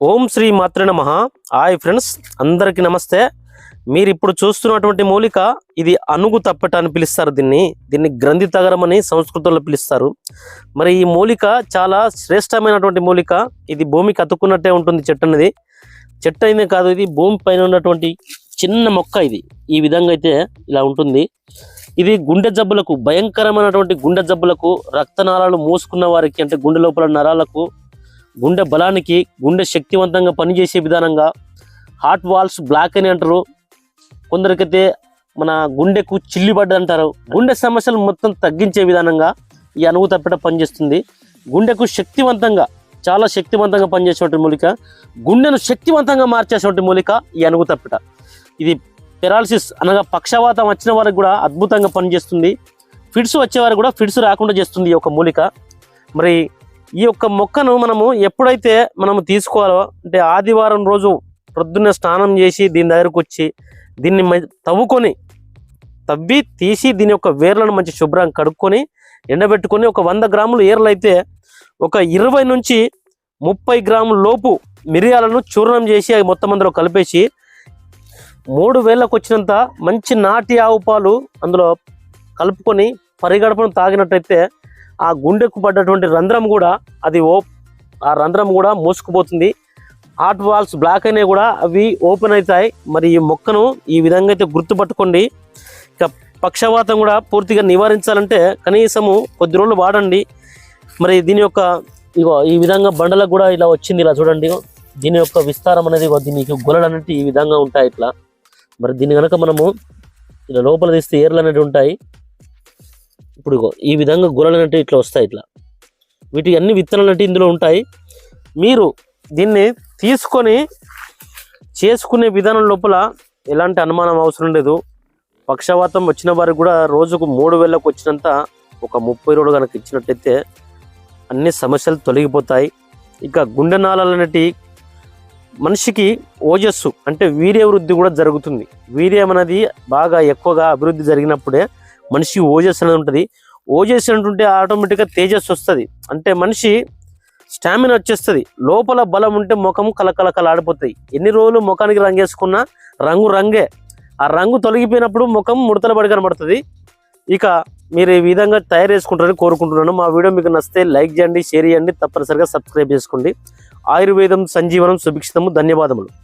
ఓం శ్రీ మాతృ నమ. Hi friends అందరికీ నమస్తే. మీరు ఇప్పుడు చూస్తున్నటువంటి మూలిక ఇది అనుగు తప్పట అని పిలుస్తారు దీన్ని. దీన్ని గ్రంథి తగరం అని సంస్కృతంలో పిలుస్తారు. మరి ఈ మూలిక చాలా శ్రేష్టమైనటువంటి మూలిక. ఇది భూమికి అతుక్కున్నట్టే ఉంటుంది చెట్టు అనేది చెట్టు అయినా కాదు ఇది భూమి పైన ఉన్నటువంటి చిన్న మొక్క ఇది. ఈ విధంగా అయితే ఇలా ఉంటుంది. ఇది గుండె జబ్బులకు భయంకరమైనటువంటి గుండె జబ్బులకు రక్తనాళాలు మూసుకున్న వారికి అంటే గుండె లోపల నరాలకు గుండె బలానికి గుండె శక్తివంతంగా పనిచేసే విధానంగా హార్ట్ వాల్స్ బ్లాక్ అని అంటారు. కొందరికైతే మన గుండెకు చిల్లిబడ్డ అంటారు. గుండె సమస్యలు మొత్తం తగ్గించే విధానంగా ఈ అనువు తప్పిట పనిచేస్తుంది. గుండెకు శక్తివంతంగా చాలా శక్తివంతంగా పనిచేసేటువంటి మూలిక గుండెను శక్తివంతంగా మార్చేటువంటి మూలిక ఈ అనుగు తప్పిట. ఇది పెరాలసిస్ అనగా పక్షవాతం వచ్చిన వారికి కూడా అద్భుతంగా పనిచేస్తుంది. ఫిడ్స్ వచ్చేవారు కూడా ఫిడ్స్ రాకుండా చేస్తుంది ఈ యొక్క మూలిక. మరి ఈ యొక్క మొక్కను మనము ఎప్పుడైతే మనము తీసుకోవాలో అంటే ఆదివారం రోజు ప్రొద్దున్న స్నానం చేసి దీని దగ్గరకు వచ్చి దీన్ని తవ్వుకొని తవ్వి తీసి దీని యొక్క వేర్లను మంచి శుభ్రంగా కడుక్కొని ఎండబెట్టుకొని ఒక వంద గ్రాములు ఏర్లు అయితే ఒక ఇరవై నుంచి ముప్పై గ్రాముల లోపు మిరియాలను చూర్ణం చేసి అవి మొత్తం అందులో కలిపేసి మూడు వేలకు వచ్చినంత మంచి నాటి ఆవు పాలు అందులో కలుపుకొని పరిగడపను తాగినట్టయితే ఆ గుండెకు పడ్డటువంటి రంధ్రం కూడా అది ఓ ఆ రంధ్రం కూడా మూసుకుపోతుంది. హార్ట్ వాల్స్ బ్లాక్ అయినా కూడా అవి ఓపెన్ అవుతాయి. మరి ఈ మొక్కను ఈ విధంగా అయితే గుర్తుపట్టుకోండి. ఇక పక్షవాతం కూడా పూర్తిగా నివారించాలంటే కనీసము కొద్ది రోజులు వాడండి. మరి దీని యొక్క ఇగో ఈ విధంగా బండలకు కూడా ఇలా వచ్చింది ఇలా చూడండి. దీని యొక్క విస్తారం అనేది దీనికి గులలు అనేవి ఈ విధంగా ఉంటాయి ఇట్లా. మరి దీన్ని కనుక మనము ఇలా లోపల తీస్తే ఏర్లు అనేవి ఉంటాయి. ఇప్పుడు ఈ విధంగా గులలు అంటే ఇట్లా వస్తాయి ఇట్లా. వీటి అన్ని విత్తనాలు అంటే ఇందులో ఉంటాయి. మీరు దీన్ని తీసుకొని చేసుకునే విధానం లోపల ఎలాంటి అనుమానం అవసరం లేదు. పక్షవాతం వచ్చిన వారికి కూడా రోజుకు మూడు వేలకు వచ్చినంత ఒక ముప్పై రోజులు కనుక ఇచ్చినట్టయితే అన్ని సమస్యలు తొలగిపోతాయి. ఇక గుండె నాళాలనేటి మనిషికి ఓజస్సు అంటే వీర్య వృద్ధి కూడా జరుగుతుంది. వీర్యం అనేది బాగా ఎక్కువగా అభివృద్ధి జరిగినప్పుడే మనిషి ఓజస్ అనేది ఉంటుంది. ఓజస్ అంటుంటే ఆటోమేటిక్గా తేజస్ వస్తుంది. అంటే మనిషి స్టామినా వచ్చేస్తుంది. లోపల బలం ఉంటే ముఖం కలకలకలాడిపోతాయి ఎన్ని రోజులు ముఖానికి రంగు వేసుకున్నా రంగు రంగే. ఆ రంగు తొలగిపోయినప్పుడు ముఖం ముడతలబడి కనబడుతుంది. ఇక మీరు ఈ విధంగా తయారు చేసుకుంటారని కోరుకుంటున్నాను. మా వీడియో మీకు నచ్చితే లైక్ చేయండి షేర్ చేయండి తప్పనిసరిగా సబ్స్క్రైబ్ చేసుకోండి. ఆయుర్వేదం సంజీవనం సుభిక్షితము. ధన్యవాదములు.